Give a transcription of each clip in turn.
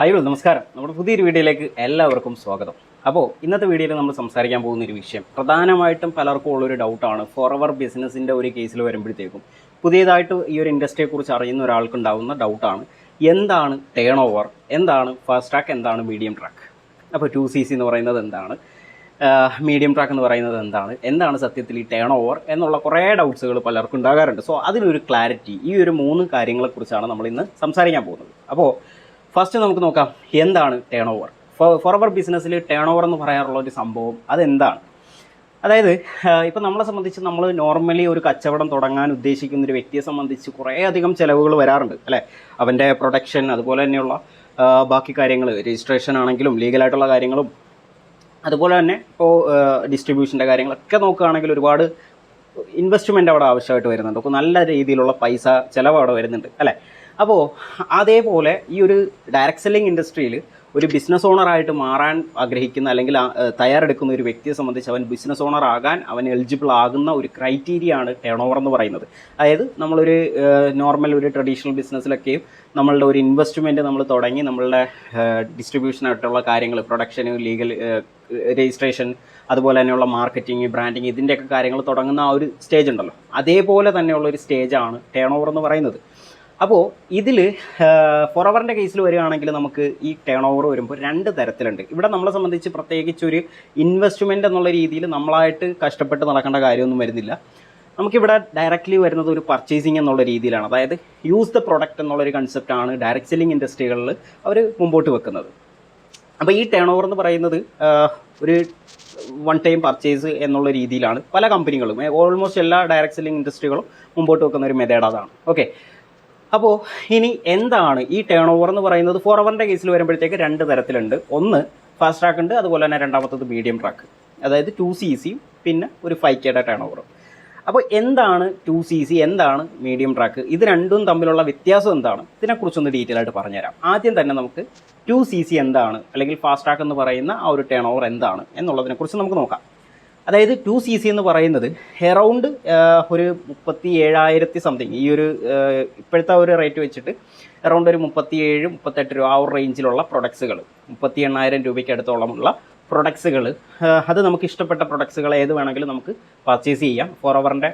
Hi all നമസ്കാരം. നമ്മുടെ പുതിയൊരു വീഡിയോയിലേക്ക് എല്ലാവർക്കും സ്വാഗതം. അപ്പോൾ ഇന്നത്തെ വീഡിയോയിൽ നമ്മൾ സംസാരിക്കാൻ പോകുന്ന ഒരു വിഷയം. പ്രധാനമായിട്ടും പലർക്കും ഉള്ളൊരു ഡൗട്ടാണ് ഫോറവർ ബിസിനസ്സിന്റെ ഒരു കേസിൽ വരുമ്പോഴത്തേക്കും പുതിയതായിട്ട് ഈ ഒരു ഇൻഡസ്ട്രിയെക്കുറിച്ച് അറിയുന്ന ഒരാൾക്ക് ഉണ്ടാവുന്ന ഡൗട്ടാണ് എന്താണ് ടേൺ ഓവർ എന്താണ് ഫാസ്റ്റ് ട്രാക്ക് എന്താണ് മീഡിയം ട്രാക്ക് അപ്പോൾ ടു സി സി എന്ന് പറയുന്നത് എന്താണ്? മീഡിയം ട്രാക്ക് എന്ന് പറയുന്നത് എന്താണ്? എന്താണ് സത്യത്തിൽ ഈ ടേൺ ഓവർ എന്നുള്ള കുറേ ഡൗട്ട്സുകൾ പലർക്കും ഉണ്ടാകാറുണ്ട്. സോ അതിനൊരു ക്ലാരിറ്റി ഈ ഒരു മൂന്ന് കാര്യങ്ങളെക്കുറിച്ചാണ് നമ്മൾ ഇന്ന് സംസാരിക്കാൻ പോകുന്നത്. അപ്പോൾ ഫസ്റ്റ് നമുക്ക് നോക്കാം എന്താണ് ടേൺ ഓവർ ഫോർവർ ബിസിനസ്സിൽ ടേൺ ഓവർ എന്ന് പറയാറുള്ള ഒരു സംഭവം അതെന്താണ്? അതായത് ഇപ്പം നമ്മളെ സംബന്ധിച്ച് നമ്മൾ നോർമലി ഒരു കച്ചവടം തുടങ്ങാൻ ഉദ്ദേശിക്കുന്ന ഒരു വ്യക്തിയെ സംബന്ധിച്ച് കുറേ അധികം ചിലവുകൾ വരാറുണ്ട് അല്ലേ? അവന്റെ പ്രൊഡക്ഷൻ അതുപോലെ തന്നെയുള്ള ബാക്കി കാര്യങ്ങൾ രജിസ്ട്രേഷൻ ആണെങ്കിലും ലീഗലായിട്ടുള്ള കാര്യങ്ങളും അതുപോലെ തന്നെ ഇപ്പോൾ ഡിസ്ട്രിബ്യൂഷന്റെ കാര്യങ്ങളൊക്കെ നോക്കുകയാണെങ്കിൽ ഒരുപാട് ഇൻവെസ്റ്റ്മെന്റ് അവിടെ ആവശ്യമായിട്ട് വരുന്നുണ്ട്. അപ്പോൾ നല്ല രീതിയിലുള്ള പൈസ ചിലവ് അവിടെ വരുന്നുണ്ട് അല്ലേ? അപ്പോൾ അതേപോലെ ഈ ഒരു ഡയറക്ട് സെല്ലിംഗ് ഇൻഡസ്ട്രിയിൽ ഒരു ബിസിനസ് ഓണറായിട്ട് മാറാൻ ആഗ്രഹിക്കുന്ന അല്ലെങ്കിൽ തയ്യാറെടുക്കുന്ന ഒരു വ്യക്തിയെ സംബന്ധിച്ച് അവൻ ബിസിനസ് ഓണർ ആകാൻ അവൻ എലിജിബിൾ ആകുന്ന ഒരു ക്രൈറ്റീരിയ ആണ് ടേൺ ഓവർ എന്ന് പറയുന്നത്. അതായത് നമ്മളൊരു നോർമൽ ഒരു ട്രഡീഷണൽ ബിസിനസ്സിലൊക്കെയും നമ്മളുടെ ഒരു ഇൻവെസ്റ്റ്മെന്റ് നമ്മൾ തുടങ്ങി നമ്മളുടെ ഡിസ്ട്രിബ്യൂഷനായിട്ടുള്ള കാര്യങ്ങൾ പ്രൊഡക്ഷന് ലീഗൽ രജിസ്ട്രേഷൻ അതുപോലെ തന്നെയുള്ള മാർക്കറ്റിംഗ് ബ്രാൻഡിങ് ഇതിന്റെയൊക്കെ കാര്യങ്ങൾ തുടങ്ങുന്ന ആ ഒരു സ്റ്റേജ് ഉണ്ടല്ലോ. അതേപോലെ തന്നെയുള്ള ഒരു സ്റ്റേജാണ് ടേൺ ഓവർ എന്ന് പറയുന്നത്. അപ്പോൾ ഇതിൽ ഫോറവറിന്റെ കേസിൽ വരികയാണെങ്കിൽ നമുക്ക് ഈ ടേൺ ഓവർ വരുമ്പോൾ രണ്ട് തരത്തിലുണ്ട്. ഇവിടെ നമ്മളെ സംബന്ധിച്ച് പ്രത്യേകിച്ച് ഒരു ഇൻവെസ്റ്റ്മെന്റ് എന്നുള്ള രീതിയിൽ നമ്മളായിട്ട് കഷ്ടപ്പെട്ട് നടക്കേണ്ട കാര്യമൊന്നും വരുന്നില്ല. നമുക്കിവിടെ ഡയറക്റ്റ്ലി വരുന്നത് ഒരു പർച്ചേസിങ് എന്നുള്ള രീതിയിലാണ്. അതായത് യൂസ് ദ പ്രൊഡക്റ്റ് എന്നുള്ളൊരു കൺസെപ്റ്റാണ് ഡയറക്റ്റ് സെല്ലിംഗ് ഇൻഡസ്ട്രികളിൽ അവർ മുമ്പോട്ട് വെക്കുന്നത്. അപ്പോൾ ഈ ടേൺ ഓവർ എന്ന് പറയുന്നത് ഒരു വൺ ടൈം പർച്ചേസ് എന്നുള്ള രീതിയിലാണ് പല കമ്പനികളും ഓൾമോസ്റ്റ് എല്ലാ ഡയറക്റ്റ് സെല്ലിംഗ് ഇൻഡസ്ട്രികളും മുമ്പോട്ട് വെക്കുന്ന ഒരു മെത്തേഡ് അതാണ്. ഓക്കെ അപ്പോൾ ഇനി എന്താണ് ഈ ടേൺ ഓവർ എന്ന് പറയുന്നത്? ഫോർ അവറിന്റെ കേസിൽ വരുമ്പോഴത്തേക്ക് രണ്ട് തരത്തിലുണ്ട്. ഒന്ന് ഫാസ്റ്റ് ട്രാക്ക് ഉണ്ട് അതുപോലെ തന്നെ രണ്ടാമത്തത് മീഡിയം ട്രാക്ക് അതായത് ടു സി സിയും പിന്നെ ഒരു ഫൈവ് കെയുടെ ടേൺ ഓവറും അപ്പോൾ എന്താണ് ടു സി സി എന്താണ് മീഡിയം ട്രാക്ക് ഇത് രണ്ടും തമ്മിലുള്ള വ്യത്യാസം എന്താണ്? ഇതിനെക്കുറിച്ചൊന്ന് ഡീറ്റെയിൽ ആയിട്ട് പറഞ്ഞുതരാം. ആദ്യം തന്നെ നമുക്ക് ടു സി സി എന്താണ് അല്ലെങ്കിൽ ഫാസ്റ്റ് ട്രാക്ക് എന്ന് പറയുന്ന ആ ഒരു ടേൺ ഓവർ എന്താണ് എന്നുള്ളതിനെക്കുറിച്ച് നമുക്ക് നോക്കാം. അതായത് ടു സി സി എന്ന് പറയുന്നത് എറൗണ്ട് ഒരു മുപ്പത്തി ഏഴായിരത്തി സംതിങ് ഈ ഒരു ഇപ്പോഴത്തെ ഒരു റേറ്റ് വെച്ചിട്ട് എറൗണ്ട് ഒരു മുപ്പത്തി ഏഴ് മുപ്പത്തെട്ട് രൂപ ആ ഒരു റേഞ്ചിലുള്ള പ്രൊഡക്ട്സുകൾ മുപ്പത്തി എണ്ണായിരം രൂപയ്ക്ക് അടുത്തോളമുള്ള പ്രൊഡക്ട്സുകൾ അത് നമുക്ക് ഇഷ്ടപ്പെട്ട പ്രൊഡക്ട്സുകൾ ഏത് വേണമെങ്കിലും നമുക്ക് പർച്ചേസ് ചെയ്യാം. ഫോർ അവറിന്റെ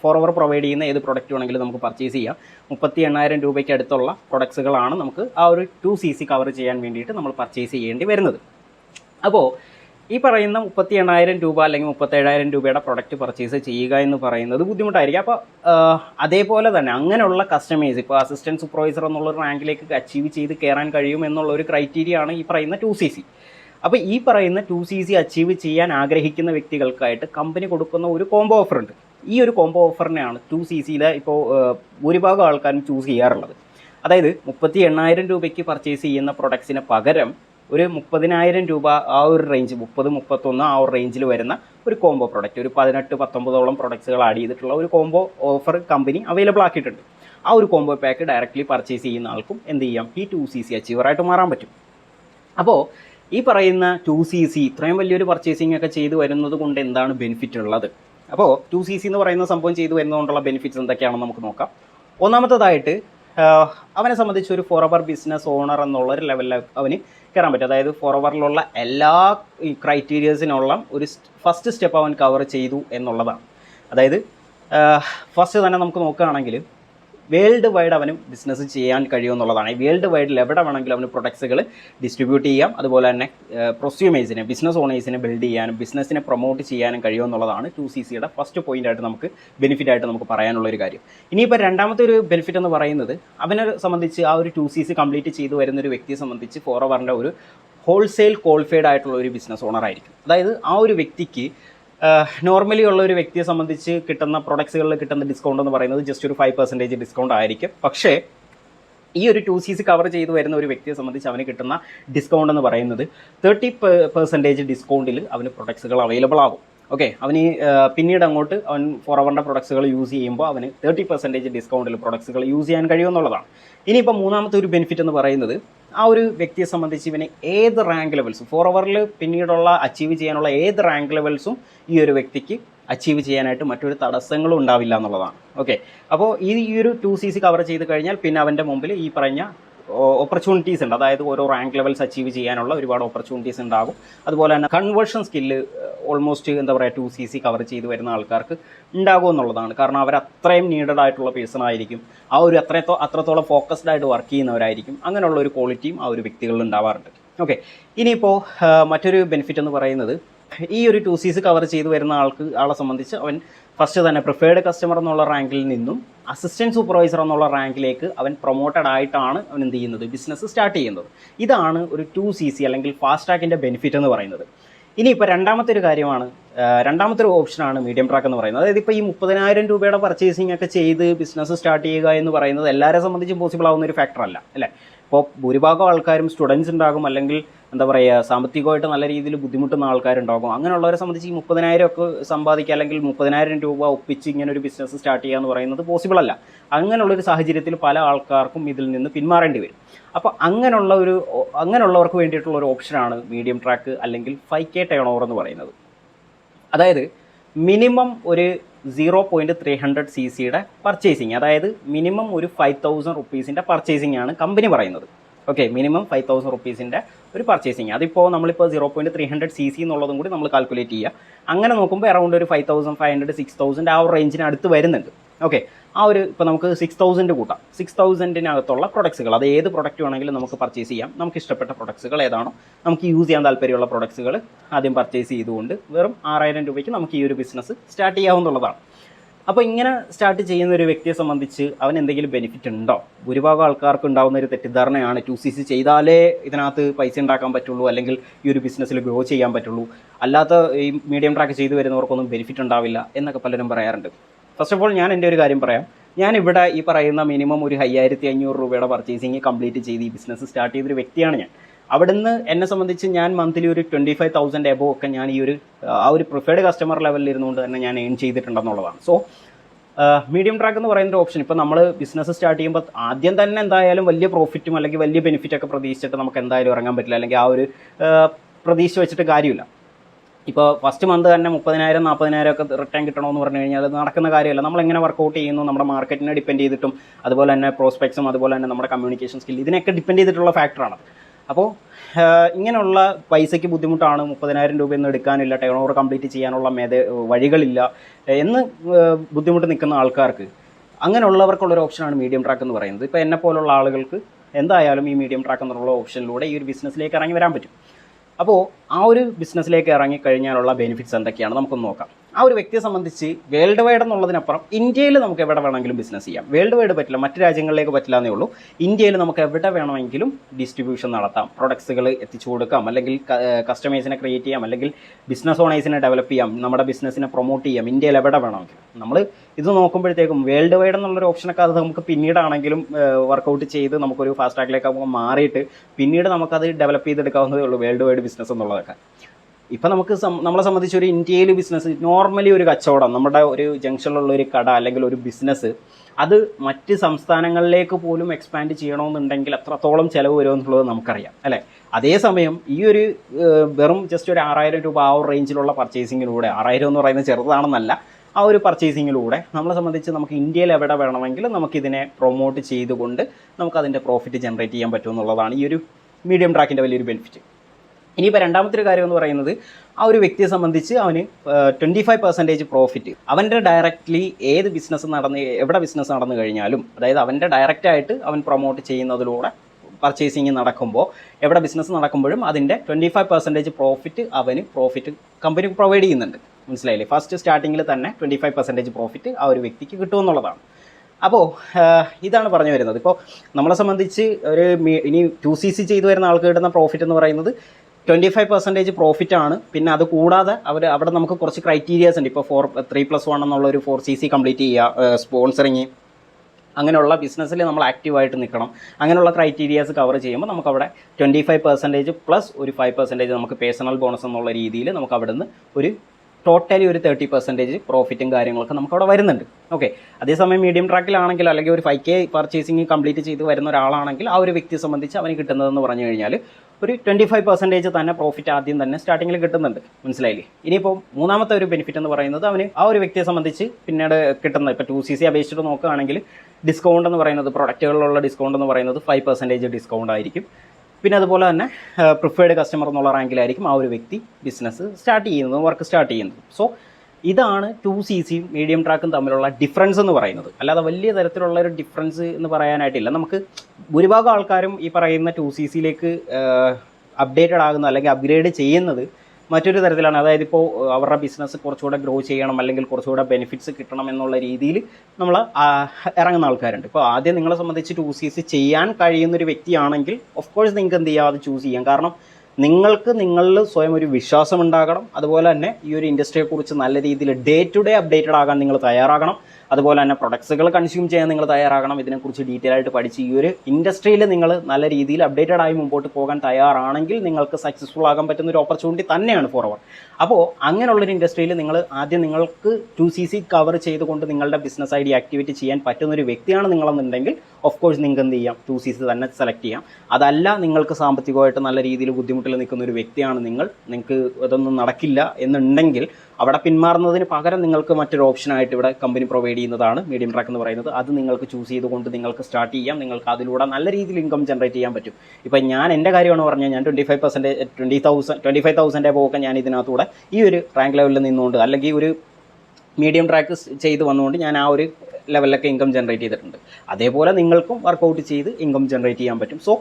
ഫോർ അവർ പ്രൊവൈഡ് ചെയ്യുന്ന ഏത് പ്രൊഡക്റ്റ് വേണമെങ്കിലും നമുക്ക് പർച്ചേസ് ചെയ്യാം. മുപ്പത്തി എണ്ണായിരം രൂപയ്ക്ക് അടുത്തുള്ള പ്രൊഡക്ട്സുകളാണ് നമുക്ക് ആ ഒരു ടു സി സി കവർ ചെയ്യാൻ വേണ്ടിയിട്ട് നമ്മൾ പർച്ചേസ് ചെയ്യേണ്ടി വരുന്നത്. അപ്പോൾ ഈ പറയുന്ന മുപ്പത്തി എണ്ണായിരം രൂപ അല്ലെങ്കിൽ മുപ്പത്തേഴായിരം രൂപയുടെ പ്രൊഡക്റ്റ് പർച്ചേസ് ചെയ്യുക എന്ന് പറയുന്നത് ബുദ്ധിമുട്ടായിരിക്കും. അപ്പോൾ അതേപോലെ തന്നെ അങ്ങനെയുള്ള കസ്റ്റമേഴ്സ് ഇപ്പോൾ അസിസ്റ്റന്റ് സൂപ്പർവൈസർ എന്നുള്ള റാങ്കിലേക്ക് അച്ചീവ് ചെയ്ത് കയറാൻ കഴിയും എന്നുള്ള ഒരു ക്രൈറ്റീരിയ ആണ് ഈ പറയുന്ന ടു സി സി അപ്പോൾ ഈ പറയുന്ന ടു സി സി അച്ചീവ് ചെയ്യാൻ ആഗ്രഹിക്കുന്ന വ്യക്തികൾക്കായിട്ട് കമ്പനി കൊടുക്കുന്ന ഒരു കോംബോ ഓഫർ ഉണ്ട്. ഈ ഒരു കോംബോ ഓഫറിനെയാണ് ടു സി സിയിലെ ഇപ്പോൾ ഭൂരിഭാഗം ആൾക്കാരും ചൂസ് ചെയ്യാറുള്ളത്. അതായത് മുപ്പത്തി എണ്ണായിരം രൂപയ്ക്ക് പർച്ചേസ് ചെയ്യുന്ന പ്രൊഡക്ട്സിന് പകരം ഒരു മുപ്പതിനായിരം രൂപ ആ ഒരു റേഞ്ച് മുപ്പത് മുപ്പത്തൊന്ന് ആ ഒരു റേഞ്ചിൽ വരുന്ന ഒരു കോംബോ പ്രൊഡക്റ്റ് ഒരു പതിനെട്ട് പത്തൊമ്പതോളം പ്രൊഡക്ട്സുകൾ ആഡ് ചെയ്തിട്ടുള്ള ഒരു കോംബോ ഓഫർ കമ്പനി അവൈലബിൾ ആക്കിയിട്ടുണ്ട്. ആ ഒരു കോംബോ പാക്ക് ഡയറക്റ്റ്ലി പർച്ചേസ് ചെയ്യുന്ന ആൾക്കും എന്ത് ചെയ്യാം? ഈ ടു സി സി അച്ചീവറായിട്ട് മാറാൻ പറ്റും. അപ്പോൾ ഈ പറയുന്ന ടു സി സി ഇത്രയും വലിയൊരു പർച്ചേസിംഗ് ഒക്കെ ചെയ്തു വരുന്നത് കൊണ്ട് എന്താണ് ബെനിഫിറ്റ് ഉള്ളത്? അപ്പോൾ ടു സി സി എന്ന് പറയുന്ന സംഭവം ചെയ്തു വരുന്നതുകൊണ്ടുള്ള ബെനിഫിറ്റ്സ് എന്തൊക്കെയാണെന്ന് നമുക്ക് നോക്കാം. ഒന്നാമത്തതായിട്ട് അവനെ സംബന്ധിച്ച് ഒരു അവർ ബിസിനസ് ഓണർ എന്നുള്ള ഒരു ലെവലിൽ അവന് കയറാൻ പറ്റും. അതായത് ഫോർവേഡിലുള്ള എല്ലാ ക്രൈറ്റീരിയസിനുള്ള ഒരു ഫസ്റ്റ് സ്റ്റെപ്പ് അവൻ കവർ ചെയ്തു എന്നുള്ളതാണ്. അതായത് ഫസ്റ്റ് തന്നെ നമുക്ക് നോക്കുകയാണെങ്കിൽ വേൾഡ് വൈഡ് അവന് ബിസിനസ് ചെയ്യാൻ കഴിയുമെന്നുള്ളതാണ്. വേൾഡ് വൈഡിൽ എവിടെ വേണമെങ്കിലും അവന് പ്രൊഡക്ട്സുകൾ ഡിസ്ട്രിബ്യൂട്ട് ചെയ്യാം. അതുപോലെ തന്നെ പ്രൊസ്യൂമേഴ്സിനെ ബിസിനസ് ഓണേഴ്സിനെ ബിൽഡ് ചെയ്യാനും ബിസിനസ്സിനെ പ്രൊമോട്ട് ചെയ്യാനും കഴിയുമെന്നുള്ളതാണ് ടു സി സിയുടെ ഫസ്റ്റ് പോയിന്റ് ആയിട്ട് നമുക്ക് ബെനിഫിറ്റ് ആയിട്ട് നമുക്ക് പറയാനുള്ള ഒരു കാര്യം. ഇനിയിപ്പോൾ രണ്ടാമത്തെ ഒരു ബെനിഫിറ്റ് എന്ന് പറയുന്നത് അവനെ സംബന്ധിച്ച് ആ ഒരു ടു സി സി കംപ്ലീറ്റ് ചെയ്തു വരുന്ന ഒരു വ്യക്തിയെ സംബന്ധിച്ച് ഫോർ അവറിന്റെ ഒരു ഹോൾസെയിൽ ക്വാളിഫൈഡ് ആയിട്ടുള്ള ഒരു ബിസിനസ് ഓണർ ആയിരിക്കും. അതായത് ആ ഒരു വ്യക്തിക്ക് നോർമലി ഉള്ള ഒരു വ്യക്തിയെ സംബന്ധിച്ച് കിട്ടുന്ന പ്രൊഡക്ട്സുകളിൽ കിട്ടുന്ന ഡിസ്കൗണ്ട് എന്ന് പറയുന്നത് ജസ്റ്റ് ഒരു ഫൈവ് പെർസെന്റേജ് ഡിസ്കൗണ്ട് ആയിരിക്കും. പക്ഷേ ഈ ഒരു ടു സി സി കവർ ചെയ്ത് വരുന്ന ഒരു വ്യക്തിയെ സംബന്ധിച്ച് അവന് കിട്ടുന്ന ഡിസ്കൗണ്ട് എന്ന് പറയുന്നത് തേർട്ടി പെർസെന്റേജ് ഡിസ്കൗണ്ടിൽ അവന് പ്രൊഡക്ട്സുകൾ അവൈലബിൾ ആകും ഓക്കെ അവന് പിന്നീട് അങ്ങോട്ട് അവൻ ഫോറവറിന്റെ പ്രൊഡക്ട്സുകൾ യൂസ് ചെയ്യുമ്പോൾ അവന് തേർട്ടി പെർസെന്റേജ് ഡിസ്കൗണ്ടിൽ പ്രൊഡക്ട്സുകൾ യൂസ് ചെയ്യാൻ കഴിയുമെന്നുള്ളതാണ്. ഇനിയിപ്പോൾ മൂന്നാമത്തെ ഒരു ബെനിഫിറ്റ് എന്ന് പറയുന്നത് ആ ഒരു വ്യക്തിയെ സംബന്ധിച്ച് ഇവന് ഏത് റാങ്ക് ലെവൽസും ഫോർ അവറിൽ പിന്നീടുള്ള അച്ചീവ് ചെയ്യാനുള്ള ഏത് റാങ്ക് ലെവൽസും ഈ ഒരു വ്യക്തിക്ക് അച്ചീവ് ചെയ്യാനായിട്ട് മറ്റൊരു തടസ്സങ്ങളും ഉണ്ടാവില്ല എന്നുള്ളതാണ്. ഓക്കെ അപ്പോൾ ഈ ഒരു ടു സി സി കവർ ചെയ്ത് കഴിഞ്ഞാൽ പിന്നെ അവന്റെ മുമ്പിൽ ഈ പറഞ്ഞ ഓപ്പർച്യൂണിറ്റീസ് ഉണ്ട്. അതായത് ഓരോ റാങ്ക് ലെവൽസ് അച്ചീവ് ചെയ്യാനുള്ള ഒരുപാട് ഓപ്പർച്യൂണിറ്റീസ് ഉണ്ടാകും. അതുപോലെ തന്നെ കൺവേർഷൻ സ്കില്ല് ഓൾമോസ്റ്റ് എന്താ പറയുക ടു സി സി കവർ ചെയ്ത് വരുന്ന ആൾക്കാർക്ക് ഉണ്ടാകും എന്നുള്ളതാണ്. കാരണം അവർ അത്രയും നീഡഡ് ആയിട്ടുള്ള പേഴ്സൺ ആയിരിക്കും. ആ ഒരു അത്രത്തോ അത്രത്തോളം ഫോക്കസ്ഡ് ആയിട്ട് വർക്ക് ചെയ്യുന്നവരായിരിക്കും. അങ്ങനെയുള്ള ഒരു ക്വാളിറ്റിയും ആ ഒരു വ്യക്തികളിൽ ഉണ്ടാവാറുണ്ട്. ഓക്കെ ഇനിയിപ്പോൾ മറ്റൊരു ബെനിഫിറ്റ് എന്ന് പറയുന്നത് ഈ ഒരു ടു സീസ് കവർ ചെയ്ത് വരുന്ന ആൾക്ക് ആളെ സംബന്ധിച്ച് അവൻ ഫസ്റ്റ് തന്നെ പ്രിഫേർഡ് കസ്റ്റമർ എന്നുള്ള റാങ്കിൽ നിന്നും അസിസ്റ്റന്റ് സൂപ്പർവൈസർ എന്നുള്ള റാങ്കിലേക്ക് അവൻ പ്രൊമോട്ടഡ് ആയിട്ടാണ് അവൻ എന്ത് ചെയ്യുന്നത്? ബിസിനസ് സ്റ്റാർട്ട് ചെയ്യുന്നത്. ഇതാണ് ഒരു ടു സി സി അല്ലെങ്കിൽ ഫാസ്റ്റ് ട്രാക്കിന്റെ ബെനിഫിറ്റ് എന്ന് പറയുന്നത്. ഇനിയിപ്പോൾ രണ്ടാമത്തെ ഒരു കാര്യമാണ് രണ്ടാമത്തെ ഒരു ഓപ്ഷനാണ് മീഡിയം ട്രാക്ക് എന്ന് പറയുന്നത്. അതായത് ഇപ്പോൾ ഈ മുപ്പതിനായിരം രൂപയുടെ പർച്ചേസിംഗ് ഒക്കെ ചെയ്ത് ബിസിനസ് സ്റ്റാർട്ട് ചെയ്യുക എന്ന് പറയുന്നത് എല്ലാവരെ സംബന്ധിച്ചും പോസിബിൾ ആവുന്ന ഒരു ഫാക്ടർ അല്ല അല്ലേ? ഇപ്പോൾ ഭൂരിഭാഗം ആൾക്കാരും സ്റ്റുഡൻസ് ഉണ്ടാകും അല്ലെങ്കിൽ എന്താ പറയുക സാമ്പത്തികമായിട്ട് നല്ല രീതിയിൽ ബുദ്ധിമുട്ടുന്ന ആൾക്കാരുണ്ടാകും. അങ്ങനെയുള്ളവരെ സംബന്ധിച്ച് ഈ മുപ്പതിനായിരം ഒക്കെ സമ്പാദിക്കുക അല്ലെങ്കിൽ മുപ്പതിനായിരം രൂപ ഒപ്പിച്ച് ഇങ്ങനെ ഒരു ബിസിനസ് സ്റ്റാർട്ട് ചെയ്യുക എന്ന് പറയുന്നത് പോസിബിൾ അല്ല. അങ്ങനെയുള്ളൊരു സാഹചര്യത്തിൽ പല ആൾക്കാർക്കും ഇതിൽ നിന്ന് പിന്മാറേണ്ടി വരും. അപ്പോൾ അങ്ങനെയുള്ള ഒരു അങ്ങനെയുള്ളവർക്ക് വേണ്ടിയിട്ടുള്ള ഒരു ഓപ്ഷനാണ് മീഡിയം ട്രാക്ക് അല്ലെങ്കിൽ ഫൈവ് കെ ടേൺ ഓവർ എന്ന് പറയുന്നത്. അതായത് മിനിമം ഒരു zero point three hundred C സിയുടെ പർച്ചേസിങ് അതായത് മിനിമം ഒരു ഫൈവ് തൗസൻഡ് റുപ്പീസിന്റെ പർച്ചേസിംഗ് ആണ് കമ്പനി പറയുന്നത്. ഓക്കെ മിനിമം ഫൈവ് തൗസൻഡ് റുപ്പീസിന്റെ ഒരു പർച്ചേസിങ് അതിപ്പോൾ നമ്മളിപ്പോൾ zero point three hundred C C എന്നുള്ളതും കൂടി നമ്മൾ കാൽക്കുലേറ്റ് ചെയ്യുക അങ്ങനെ നോക്കുമ്പോൾ അറൗണ്ട് ഒരു five thousand five hundred six thousand ആ ഒരു റേഞ്ചിന് അടുത്ത് വരുന്നുണ്ട്. ഓക്കെ ആ ഒരു ഇപ്പോൾ നമുക്ക് സിക്സ് തൗസൻഡ് കൂട്ടാം. സിക്സ് തൗസൻഡിനകത്തുള്ള പ്രൊഡക്ട്സുകൾ അത് ഏത് പ്രൊഡക്റ്റ് വേണമെങ്കിലും നമുക്ക് പർച്ചേസ് ചെയ്യാം. നമുക്ക് ഇഷ്ടപ്പെട്ട പ്രൊഡക്ട്സുകൾ ഏതാണോ നമുക്ക് യൂസ് ചെയ്യാൻ താല്പര്യമുള്ള പ്രൊഡക്ട്സുകൾ ആദ്യം പർച്ചേസ് ചെയ്തുകൊണ്ട് വെറും ആറായിരം രൂപയ്ക്ക് നമുക്ക് ഈ ഒരു ബിസിനസ് സ്റ്റാർട്ട് ചെയ്യാവുന്നതാണ്. അപ്പോൾ ഇങ്ങനെ സ്റ്റാർട്ട് ചെയ്യുന്ന ഒരു വ്യക്തിയെ സംബന്ധിച്ച് അവൻ എന്തെങ്കിലും ബെനിഫിറ്റ് ഉണ്ടോ? ഭൂരിഭാഗം ആൾക്കാർക്ക് ഉണ്ടാകുന്ന ഒരു തെറ്റിദ്ധാരണയാണ് ടു സി സി ചെയ്താലേ ഇതിനകത്ത് പൈസ ഉണ്ടാക്കാൻ പറ്റുള്ളൂ അല്ലെങ്കിൽ ഈ ഒരു ബിസിനസ്സിൽ ഗ്രോ ചെയ്യാൻ പറ്റുള്ളൂ. അല്ലാത്ത ഈ മീഡിയം ട്രാക്ക് ചെയ്തു വരുന്നവർക്കൊന്നും ബെനിഫിറ്റ് ഉണ്ടാവില്ല എന്നൊക്കെ പലരും പറയാറുണ്ട്. ഫസ്റ്റ് ഓഫ് ഓൾ ഞാൻ എന്റെ ഒരു കാര്യം പറയാം. ഞാൻ ഇവിടെ ഈ പറയുന്ന മിനിമം ഒരു അയ്യായിരത്തി അഞ്ഞൂറ് രൂപയുടെ പർച്ചേസിങ് കംപ്ലീറ്റ് ചെയ്ത് ഈ ബിസിനസ് സ്റ്റാർട്ട് ചെയ്തൊരു വ്യക്തിയാണ് ഞാൻ. അവിടുന്ന് എന്നെ സംബന്ധിച്ച് ഞാൻ മന്ത്ലി ഒരു ട്വന്റി ഫൈവ് തൗസൻഡ് എബോ ഒക്കെ ഞാൻ ഈ ഒരു ആ ഒരു പ്രിഫേർഡ് കസ്റ്റമർ ലെവലിൽ ഇരുന്നുകൊണ്ട് തന്നെ ഞാൻ ഏൺ ചെയ്തിട്ടുണ്ടെന്നുള്ളതാണ്. സോ മീഡിയം ട്രാക്ക് എന്ന് പറയുന്ന ഒരു ഓപ്ഷൻ ഇപ്പോൾ നമ്മൾ ബിസിനസ് സ്റ്റാർട്ട് ചെയ്യുമ്പോൾ ആദ്യം തന്നെ എന്തായാലും വലിയ പ്രോഫിറ്റും അല്ലെങ്കിൽ വലിയ ബെനിഫിറ്റ് ഒക്കെ പ്രതീക്ഷിച്ചിട്ട് നമുക്ക് എന്തായാലും ഇറങ്ങാൻ പറ്റില്ല. അല്ലെങ്കിൽ ആ ഒരു പ്രതീക്ഷ വെച്ചിട്ട് കാര്യമില്ല. ഇപ്പോൾ ഫസ്റ്റ് മന്ത് തന്നെ മുപ്പതിനായിരം നാൽപ്പതിനായിരം ഒക്കെ റിട്ടേൺ കിട്ടണമെന്ന് പറഞ്ഞു കഴിഞ്ഞാൽ അത് നടക്കുന്ന കാര്യമല്ല. നമ്മൾ എങ്ങനെ വർക്കൗട്ട് ചെയ്യുന്നു നമ്മുടെ മാർക്കറ്റിനെ ഡിപ്പെൻഡ് ചെയ്തിട്ടും അതുപോലെ തന്നെ പ്രോസ്പെക്ട്സും അതുപോലെ തന്നെ നമ്മുടെ കമ്മ്യൂണിക്കേഷൻ സ്കിൽ ഇതിനൊക്കെ ഡിപ്പെൻഡ് ചെയ്തിട്ടുള്ള ഫാക്ടറാണ് അപ്പോൾ ഇങ്ങനെയുള്ള പൈസയ്ക്ക് ബുദ്ധിമുട്ടാണ് മുപ്പതിനായിരം രൂപയൊന്നും എടുക്കാനില്ല ടേൺ ഓവർ കംപ്ലീറ്റ് ചെയ്യാനുള്ള മേധ വഴികളില്ല എന്ന് ബുദ്ധിമുട്ട് നിൽക്കുന്ന ആൾക്കാർക്ക് അങ്ങനെയുള്ളവർക്കുള്ളൊരു ഓപ്ഷനാണ് മീഡിയം ട്രാക്ക് എന്ന് പറയുന്നത്. ഇപ്പോൾ എന്നെ പോലുള്ള ആളുകൾക്ക് എന്തായാലും ഈ മീഡിയം ട്രാക്ക് എന്നുള്ള ഓപ്ഷനിലൂടെ ഈ ഒരു ബിസിനസ്സിലേക്ക് ഇറങ്ങി വരാൻ പറ്റും. അപ്പോൾ ആ ഒരു ബിസിനസ്സിലേക്ക് ഇറങ്ങി കഴിഞ്ഞാലുള്ള ബെനിഫിറ്റ്സ് എന്തൊക്കെയാണ്? നമുക്കൊന്ന് നോക്കാം. ആ ഒരു വ്യക്തിയെ സംബന്ധിച്ച് വേൾഡ് വൈഡ് എന്നുള്ളതിനപ്പുറം ഇന്ത്യയിൽ നമുക്ക് എവിടെ വേണമെങ്കിലും ബിസിനസ് ചെയ്യാം. വേൾഡ് വൈഡ് പറ്റില്ല മറ്റ് രാജ്യങ്ങളിലേക്ക് പറ്റില്ല എന്നേ ഉള്ളൂ. ഇന്ത്യയിൽ നമുക്ക് എവിടെ വേണമെങ്കിലും ഡിസ്ട്രിബ്യൂഷൻ നടത്താം. പ്രൊഡക്ട്സുകൾ എത്തിച്ചു കൊടുക്കാം. അല്ലെങ്കിൽ കസ്റ്റമേഴ്സിനെ ക്രിയേറ്റ് ചെയ്യാം. അല്ലെങ്കിൽ ബിസിനസ് ഓണേഴ്സിനെ ഡെവലപ്പ് ചെയ്യാം. നമ്മുടെ ബിസിനസ്സിനെ പ്രൊമോട്ട് ചെയ്യാം. ഇന്ത്യയിൽ എവിടെ വേണമെങ്കിലും. നമ്മൾ ഇത് നോക്കുമ്പോഴത്തേക്കും വേൾഡ് വൈഡ് എന്നുള്ളൊരു ഓപ്ഷനൊക്കെ അത് നമുക്ക് പിന്നീടാണെങ്കിലും വർക്കൗട്ട് ചെയ്ത് നമുക്കൊരു ഫാസ്റ്റ് ട്രാക്കിലേക്ക് മാറിയിട്ട് പിന്നീട് നമുക്കത് ഡെവലപ്പ് ചെയ്തെടുക്കാവുന്നതേ ഉള്ളൂ വേൾഡ് വൈഡ് ബിസിനസ് എന്നുള്ളതൊക്കെ. ഇപ്പം നമുക്ക് നമ്മളെ സംബന്ധിച്ച് ഒരു ഇന്ത്യയിൽ ബിസിനസ് നോർമലി ഒരു കച്ചവടം നമ്മുടെ ഒരു ജംഗ്ഷനിലുള്ള ഒരു കട അല്ലെങ്കിൽ ഒരു ബിസിനസ് അത് മറ്റ് സംസ്ഥാനങ്ങളിലേക്ക് പോലും എക്സ്പാൻഡ് ചെയ്യണമെന്നുണ്ടെങ്കിൽ അത്രത്തോളം ചിലവ് വരുമെന്നുള്ളത് നമുക്കറിയാം അല്ലേ? അതേസമയം ഈ ഒരു വെറും ജസ്റ്റ് ഒരു ആറായിരം രൂപ ആ ഒരു റേഞ്ചിലുള്ള പർച്ചേസിങ്ങിലൂടെ ആറായിരം എന്ന് പറയുന്നത് ചെറുതാണെന്നല്ല ആ ഒരു പർച്ചേസിങ്ങിലൂടെ നമ്മളെ സംബന്ധിച്ച് നമുക്ക് ഇന്ത്യയിൽ എവിടെ വേണമെങ്കിലും നമുക്കിതിനെ പ്രൊമോട്ട് ചെയ്തുകൊണ്ട് നമുക്കതിന്റെ പ്രോഫിറ്റ് ജനറേറ്റ് ചെയ്യാൻ പറ്റുമെന്നുള്ളതാണ് ഈ ഒരു മീഡിയം ട്രാക്കിന്റെ വലിയൊരു ബെനിഫിറ്റ് ഇനിയിപ്പോൾ രണ്ടാമത്തെ ഒരു കാര്യം എന്ന് പറയുന്നത് ആ ഒരു വ്യക്തിയെ സംബന്ധിച്ച് അവന് ട്വന്റി ഫൈവ് പെർസെന്റേജ് പ്രോഫിറ്റ് അവന്റെ ഡയറക്റ്റ്ലി ഏത് ബിസിനസ് നടന്ന് എവിടെ ബിസിനസ് നടന്നു കഴിഞ്ഞാലും അതായത് അവന്റെ ഡയറക്റ്റായിട്ട് അവൻ പ്രൊമോട്ട് ചെയ്യുന്നതിലൂടെ പർച്ചേസിങ് നടക്കുമ്പോൾ എവിടെ ബിസിനസ് നടക്കുമ്പോഴും അതിന്റെ ട്വന്റി ഫൈവ് പെർസെന്റേജ് പ്രോഫിറ്റ് അവന് പ്രോഫിറ്റ് കമ്പനി പ്രൊവൈഡ് ചെയ്യുന്നുണ്ട്. മനസ്സിലായില്ലേ? ഫസ്റ്റ് സ്റ്റാർട്ടിങ്ങിൽ തന്നെ ട്വന്റി ഫൈവ് പെർസെന്റേജ് പ്രോഫിറ്റ് ആ ഒരു വ്യക്തിക്ക് കിട്ടുമെന്നുള്ളതാണ് അപ്പോൾ ഇതാണ് പറഞ്ഞു വരുന്നത്. ഇപ്പോൾ നമ്മളെ സംബന്ധിച്ച് ഒരു ഇനി ടു സി സി ചെയ്തു വരുന്ന ആൾക്ക് കിട്ടുന്ന പ്രോഫിറ്റ് എന്ന് പറയുന്നത് ട്വന്റി ഫൈവ് പെർസെന്റേജ് പ്രോഫിറ്റ് ആണ്. പിന്നെ അത് കൂടാതെ അവർ അവിടെ നമുക്ക് കുറച്ച് ക്രൈറ്റീരിയാസ് ഉണ്ട്. ഇപ്പോൾ ഫോർ ത്രീ പ്ലസ് വൺ എന്നുള്ള ഒരു ഫോർ സി സി കംപ്ലീറ്റ് ചെയ്യുക സ്പോൺസറിങ് അങ്ങനെയുള്ള ബിസിനസ്സിൽ നമ്മൾ ആക്റ്റീവായിട്ട് നിൽക്കണം അങ്ങനെയുള്ള ക്രൈറ്റീരിയാസ് കവർ ചെയ്യുമ്പോൾ നമുക്ക് അവിടെ ട്വന്റി ഫൈവ് പെർസെന്റേജ് പ്ലസ് ഒരു ഫൈവ് പെർസെന്റേജ് നമുക്ക് പേഴ്സണൽ ബോണസ് എന്നുള്ള രീതിയിൽ നമുക്ക് അവിടെ നിന്ന് ഒരു ടോട്ടലി ഒരു തേർട്ടി പെർസെന്റേജ് പ്രോഫിറ്റും കാര്യങ്ങളൊക്കെ നമുക്ക് അവിടെ വരുന്നുണ്ട്. ഓക്കെ അതേസമയം മീഡിയം ട്രാക്കിലാണെങ്കിൽ അല്ലെങ്കിൽ ഒരു ഫൈവ് കെ പർച്ചേസിങ് കംപ്ലീറ്റ് ചെയ്ത് വരുന്ന ഒരാളാണെങ്കിൽ ആ ഒരു വ്യക്തിയെ സംബന്ധിച്ച് അവന് കിട്ടുന്നതെന്ന് പറഞ്ഞു കഴിഞ്ഞാൽ ഒരു ട്വന്റി ഫൈവ് പെർസെന്റേജ് തന്നെ പ്രോഫിറ്റ് ആദ്യം തന്നെ സ്റ്റാർട്ടിങ്ങിൽ കിട്ടുന്നുണ്ട്. മനസ്സിലായില്ലേ? ഇനിയിപ്പോൾ മൂന്നാമത്തെ ഒരു ബെനിഫിറ്റ് എന്ന് പറയുന്നത് അവന് ആ ഒരു വ്യക്തിയെ സംബന്ധിച്ച് പിന്നീട് കിട്ടുന്നത് ഇപ്പോൾ ടു സി സി അപേക്ഷിച്ചിട്ട് നോക്കുകയാണെങ്കിൽ ഡിസ്കൗണ്ട് എന്ന് പറയുന്നത് പ്രൊഡക്റ്റുകളിലുള്ള ഡിസ്കൗണ്ട് എന്ന് പറയുന്നത് ഫൈവ് പെർസെന്റേജ് ഡിസ്കൗണ്ട് ആയിരിക്കും. പിന്നെ അതുപോലെ തന്നെ പ്രിഫേർഡ് കസ്റ്റമർ എന്നുള്ള റാങ്കിലായിരിക്കും ആ ഒരു വ്യക്തി ബിസിനസ് സ്റ്റാർട്ട് ചെയ്യുന്നത് വർക്ക് സ്റ്റാർട്ട് ചെയ്യുന്നത്. സോ ഇതാണ് ടു സി സിയും മീഡിയം ട്രാക്കും തമ്മിലുള്ള ഡിഫറൻസ് എന്ന് പറയുന്നത്. അല്ലാതെ വലിയ തരത്തിലുള്ള ഒരു ഡിഫറൻസ് എന്ന് പറയാനായിട്ടില്ല. നമുക്ക് ഭൂരിഭാഗം ആൾക്കാരും ഈ പറയുന്ന ടു സി സിയിലേക്ക് അപ്ഡേറ്റഡ് ആകുന്ന അല്ലെങ്കിൽ അപ്ഗ്രേഡ് ചെയ്യുന്നത് മറ്റൊരു തരത്തിലാണ്. അതായത് ഇപ്പോൾ അവരുടെ ബിസിനസ് കുറച്ചുകൂടെ ഗ്രോ ചെയ്യണം അല്ലെങ്കിൽ കുറച്ചുകൂടെ ബെനിഫിറ്റ്സ് കിട്ടണം എന്നുള്ള രീതിയിൽ നമ്മൾ ഇറങ്ങുന്ന ആൾക്കാരുണ്ട്. ഇപ്പോൾ ആദ്യം നിങ്ങളെ സംബന്ധിച്ച് ടു സി സി ചെയ്യാൻ കഴിയുന്നൊരു വ്യക്തിയാണെങ്കിൽ ഓഫ് കോഴ്സ് നിങ്ങൾക്ക് എന്ത് ചെയ്യാം? അത് ചൂസ് ചെയ്യാം. കാരണം നിങ്ങൾക്ക് നിങ്ങളിൽ സ്വയം ഒരു വിശ്വാസം ഉണ്ടാകണം അതുപോലെ തന്നെ ഈ ഒരു ഇൻഡസ്ട്രിയെക്കുറിച്ച് നല്ല രീതിയിൽ ഡേ ടു ഡേ അപ്ഡേറ്റഡ് ആകാൻ നിങ്ങൾ തയ്യാറാകണം. അതുപോലെ തന്നെ പ്രൊഡക്ട്സുകൾ കൺസ്യൂം ചെയ്യാൻ നിങ്ങൾ തയ്യാറാകണം. ഇതിനെക്കുറിച്ച് ഡീറ്റെയിൽ ആയിട്ട് പഠിച്ച് ഈ ഒരു ഇൻഡസ്ട്രിയിൽ നിങ്ങൾ നല്ല രീതിയിൽ അപ്ഡേറ്റഡ് ആയി മുമ്പോട്ട് പോകാൻ തയ്യാറാണെങ്കിൽ നിങ്ങൾക്ക് സക്സസ്ഫുൾ ആകാൻ പറ്റുന്ന ഒരു ഓപ്പർച്യൂണിറ്റി തന്നെയാണ് ഫോർവർ അപ്പോൾ അങ്ങനെയുള്ളൊരു ഇൻഡസ്ട്രിയിൽ നിങ്ങൾ ആദ്യം നിങ്ങൾക്ക് ടു സി സി കവർ ചെയ്തുകൊണ്ട് നിങ്ങളുടെ ബിസിനസ് ഐഡിയ ആക്ടിവേറ്റ് ചെയ്യാൻ പറ്റുന്ന ഒരു വ്യക്തിയാണ് നിങ്ങളെന്നുണ്ടെങ്കിൽ ഓഫ് കോഴ്സ് നിങ്ങൾക്ക് എന്ത് ചെയ്യാം? ടു സി സി തന്നെ സെലക്ട് ചെയ്യാം. അതല്ല നിങ്ങൾക്ക് സാമ്പത്തികമായിട്ട് നല്ല രീതിയിൽ ബുദ്ധിമുട്ടിൽ നിൽക്കുന്ന ഒരു വ്യക്തിയാണ് നിങ്ങൾ. നിങ്ങൾക്ക് ഇതൊന്നും നടക്കില്ല എന്നുണ്ടെങ്കിൽ അവിടെ പിന്മാറുന്നതിന് പകരം നിങ്ങൾക്ക് മറ്റൊരു ഓപ്ഷനായിട്ട് ഇവിടെ കമ്പനി പ്രൊവൈഡ് ചെയ്യുന്നതാണ് മീഡിയം ട്രാക്ക് എന്ന് പറയുന്നത്. അത് നിങ്ങൾക്ക് ചൂസ് ചെയ്തുകൊണ്ട് നിങ്ങൾക്ക് സ്റ്റാർട്ട് ചെയ്യാം. നിങ്ങൾക്ക് അതിലൂടെ നല്ല രീതിയിൽ ഇൻകം ജനറേറ്റ് ചെയ്യാൻ പറ്റും. ഇപ്പം ഞാൻ എന്റെ കാര്യമാണ് പറഞ്ഞാൽ ഞാൻ twenty five percent twenty thousand twenty five thousand പോകെ ഞാൻ ഇതിനകത്തൂടെ ഈ ഒരു റാങ്ക് ലെവലിൽ നിന്നുകൊണ്ട് അല്ലെങ്കിൽ ഒരു മീഡിയം ട്രാക്ക് ചെയ്ത് വന്നുകൊണ്ട് ഞാൻ ആ ഒരു ലെവലിലൊക്കെ ഇൻകം ജനറേറ്റ് ചെയ്തിട്ടുണ്ട്. അതേപോലെ നിങ്ങൾക്കും വർക്കൗട്ട് ചെയ്ത് ഇൻകം ജനറേറ്റ് ചെയ്യാൻ പറ്റും. സോ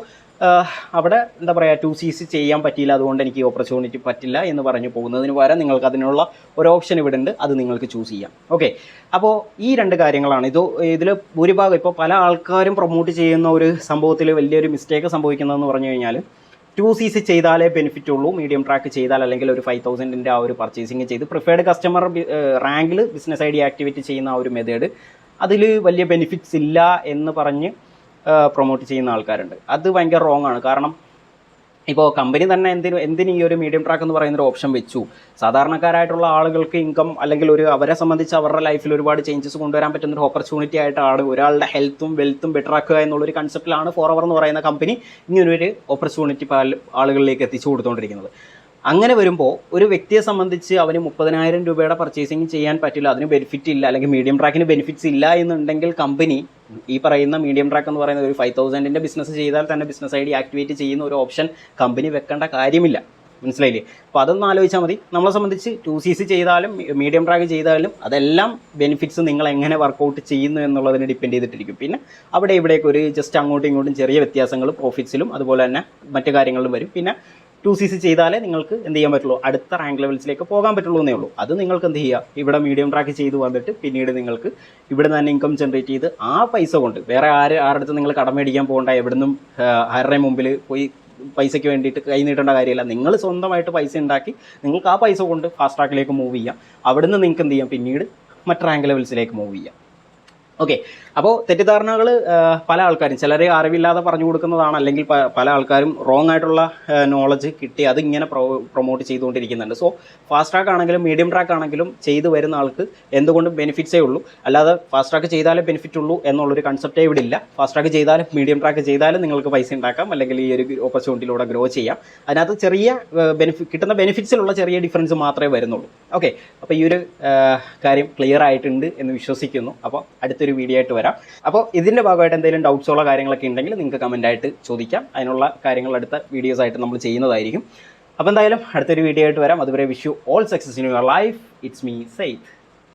അവിടെ എന്താ പറയുക ടു സി സി ചെയ്യാൻ പറ്റിയില്ല അതുകൊണ്ട് എനിക്ക് ഓപ്പർച്യൂണിറ്റി പറ്റില്ല എന്ന് പറഞ്ഞു പോകുന്നതിന് പകരം നിങ്ങൾക്ക് അതിനുള്ള ഒരു ഓപ്ഷൻ ഇവിടെ ഉണ്ട് അത് നിങ്ങൾക്ക് ചൂസ് ചെയ്യാം. ഓക്കെ അപ്പോൾ ഈ രണ്ട് കാര്യങ്ങളാണ്. ഇത് ഇതിൽ ഭൂരിഭാഗം ഇപ്പോൾ പല ആൾക്കാരും പ്രൊമോട്ട് ചെയ്യുന്ന ഒരു സംഭവത്തിൽ വലിയൊരു മിസ്റ്റേക്ക് സംഭവിക്കുന്നതെന്ന് പറഞ്ഞു കഴിഞ്ഞാൽ ടു സി സി ചെയ്താലേ ബെനിഫിറ്റ് ഉള്ളൂ മീഡിയം ട്രാക്ക് ചെയ്താൽ അല്ലെങ്കിൽ ഒരു ഫൈവ് തൗസൻഡിന്റെ ആ ഒരു പർച്ചേസിങ് ചെയ്ത് പ്രിഫേർഡ് കസ്റ്റമർ റാങ്കിൽ ബിസിനസ് ഐ ഡി ആക്ടിവേറ്റ് ചെയ്യുന്ന ആ ഒരു മെത്തേഡ് അതിൽ വലിയ ബെനിഫിറ്റ്സ് ഇല്ല എന്ന് പറഞ്ഞ് പ്രൊമോട്ട് ചെയ്യുന്ന ആൾക്കാരുണ്ട്. അത് ഭയങ്കര റോങ് ആണ്. കാരണം ഇപ്പോൾ കമ്പനി തന്നെ എന്തിനു എന്തിന് ഈ ഒരു മീഡിയം ട്രാക്ക് എന്ന് പറയുന്ന ഒരു ഓപ്ഷൻ വെച്ചു? സാധാരണക്കാരായിട്ടുള്ള ആളുകൾക്ക് ഇൻകം അല്ലെങ്കിൽ ഒരു അവരെ സംബന്ധിച്ച് അവരുടെ ലൈഫിൽ ഒരുപാട് ചേഞ്ചസ് കൊണ്ടുവരാൻ പറ്റുന്ന ഒരു ഓപ്പർച്യൂണിറ്റി ആയിട്ടാണ് ഒരാളുടെ ഹെൽത്തും വെൽത്തും ബെറ്റർ ആക്കുക എന്നുള്ളൊരു കൺസെപ്റ്റിലാണ് ഫോർ എന്ന് പറയുന്ന കമ്പനി ഇങ്ങനൊരു ഓപ്പർച്യൂണിറ്റി ആളുകളിലേക്ക് എത്തിച്ചു കൊടുത്തുകൊണ്ടിരിക്കുന്നത് അങ്ങനെ വരുമ്പോൾ ഒരു വ്യക്തിയെ സംബന്ധിച്ച് അവന് മുപ്പതിനായിരം രൂപയുടെ പർച്ചേസിങ് ചെയ്യാൻ പറ്റില്ല അതിന് ബെനിഫിറ്റ് ഇല്ല അല്ലെങ്കിൽ മീഡിയം ട്രാക്കിന് ബെനിഫിറ്റ്സ് ഇല്ല എന്നുണ്ടെങ്കിൽ കമ്പനി ഈ പറയുന്ന മീഡിയം ട്രാക്ക് എന്ന് പറയുന്ന ഒരു ഫൈവ് തൗസൻഡിന്റെ ബിസിനസ് ചെയ്താൽ തന്നെ ബിസിനസ് ഐ ഡി ആക്ടിവേറ്റ് ചെയ്യുന്ന ഒരു ഓപ്ഷൻ കമ്പനി വെക്കേണ്ട കാര്യമില്ല. മനസ്സിലായില്ലേ? അപ്പോൾ അതൊന്ന് ആലോചിച്ചാൽ മതി. നമ്മളെ സംബന്ധിച്ച് ടു സി സി ചെയ്താലും മീഡിയം ട്രാക്ക് ചെയ്താലും അതെല്ലാം ബെനിഫിറ്റ്സ് നിങ്ങൾ എങ്ങനെ വർക്കൗട്ട് ചെയ്യുന്നു എന്നുള്ളതിനെ ഡിപ്പെൻഡ് ചെയ്തിട്ടിരിക്കും. പിന്നെ അവിടെ ഇവിടേക്ക് ഒരു ജസ്റ്റ് അങ്ങോട്ടും ഇങ്ങോട്ടും ചെറിയ വ്യത്യാസങ്ങൾ പ്രോഫിറ്റ്സിലും അതുപോലെ തന്നെ മറ്റു കാര്യങ്ങളിലും വരും. പിന്നെ ടു സി സി ചെയ്താലേ നിങ്ങൾക്ക് എന്ത് ചെയ്യാൻ പറ്റുള്ളൂ? അടുത്ത റാങ്ക് ലെവൽസിലേക്ക് പോകാൻ പറ്റുള്ളൂ എന്നേ ഉള്ളൂ. അത് നിങ്ങൾക്ക് എന്ത് ചെയ്യുക ഇവിടെ മീഡിയം ട്രാക്ക് ചെയ്ത് വന്നിട്ട് പിന്നീട് നിങ്ങൾക്ക് ഇവിടെ തന്നെ ഇൻകം ജനറേറ്റ് ചെയ്ത് ആ പൈസ കൊണ്ട് വേറെ ആര് ആരുടെ നിങ്ങൾ നിങ്ങൾ കടമേടിക്കാൻ പോകണ്ട എവിടുന്നും ആരുടെ മുമ്പിൽ പോയി പൈസയ്ക്ക് വേണ്ടിയിട്ട് കൈ നീട്ടേണ്ട കാര്യമില്ല. നിങ്ങൾ സ്വന്തമായിട്ട് പൈസ ഉണ്ടാക്കി നിങ്ങൾക്ക് ആ പൈസ കൊണ്ട് ഫാസ്റ്റ് ട്രാക്കിലേക്ക് മൂവ് ചെയ്യാം. അവിടുന്ന് നിങ്ങൾക്ക് എന്ത് ചെയ്യാം? പിന്നീട് മറ്റ് റാങ്ക് ലെവൽസിലേക്ക് മൂവ് ചെയ്യാം. ഓക്കെ. അപ്പോൾ തെറ്റിദ്ധാരണകൾ പല ആൾക്കാരും ചിലരെ അറിവില്ലാതെ പറഞ്ഞു കൊടുക്കുന്നതാണ് അല്ലെങ്കിൽ പല ആൾക്കാരും റോങ് ആയിട്ടുള്ള നോളജ് കിട്ടി അതിങ്ങനെ പ്രൊ പ്രൊമോട്ട് ചെയ്തുകൊണ്ടിരിക്കുന്നുണ്ട്. സോ ഫാസ്റ്റ് ട്രാക്ക് ആണെങ്കിലും മീഡിയം ട്രാക്ക് ആണെങ്കിലും ചെയ്തു വരുന്ന ആൾക്ക് എന്തുകൊണ്ടും ബെനിഫിറ്റ്സേ ഉള്ളൂ. അല്ലാതെ ഫാസ്റ്റ് ട്രാക്ക് ചെയ്താലേ ബെനിഫിറ്റ് ഉള്ളൂ എന്നുള്ളൊരു കൺസെപ്റ്റേ ഇവിടെ ഇല്ല. ഫാസ്റ്റ് ട്രാക്ക് ചെയ്താലും മീഡിയം ട്രാക്ക് ചെയ്താലും നിങ്ങൾക്ക് പൈസ ഉണ്ടാക്കാം അല്ലെങ്കിൽ ഈ ഒരു ഓപ്പർച്യൂണിറ്റിയിലൂടെ ഗ്രോ ചെയ്യാം. അതിനകത്ത് ചെറിയ ബെനിഫിറ്റ് കിട്ടുന്ന ബെനിഫിറ്റ്സിലുള്ള ചെറിയ ഡിഫറൻസ് മാത്രമേ വരുന്നുള്ളൂ. ഓക്കെ അപ്പോൾ ഈ ഒരു കാര്യം ക്ലിയർ ആയിട്ടുണ്ട് എന്ന് വിശ്വസിക്കുന്നു. അപ്പോൾ അടുത്തൊരു വീഡിയോ ആയിട്ട് വരാം. അപ്പോൾ ഇതിന്റെ ഭാഗമായിട്ട് എന്തെങ്കിലും ഡൗട്ട്സുള്ള കാര്യങ്ങളൊക്കെ ഉണ്ടെങ്കിൽ നിങ്ങൾക്ക് കമന്റായിട്ട് ചോദിക്കാം. അതിനുള്ള കാര്യങ്ങൾ അടുത്ത വീഡിയോസ് ആയിട്ട് നമ്മൾ ചെയ്യുന്നതായിരിക്കും. അപ്പോൾ എന്തായാലും അടുത്തൊരു വീഡിയോ ആയിട്ട് വരാം. അതുവരെ wish you all success in your life it's me സെയ്ത്ത്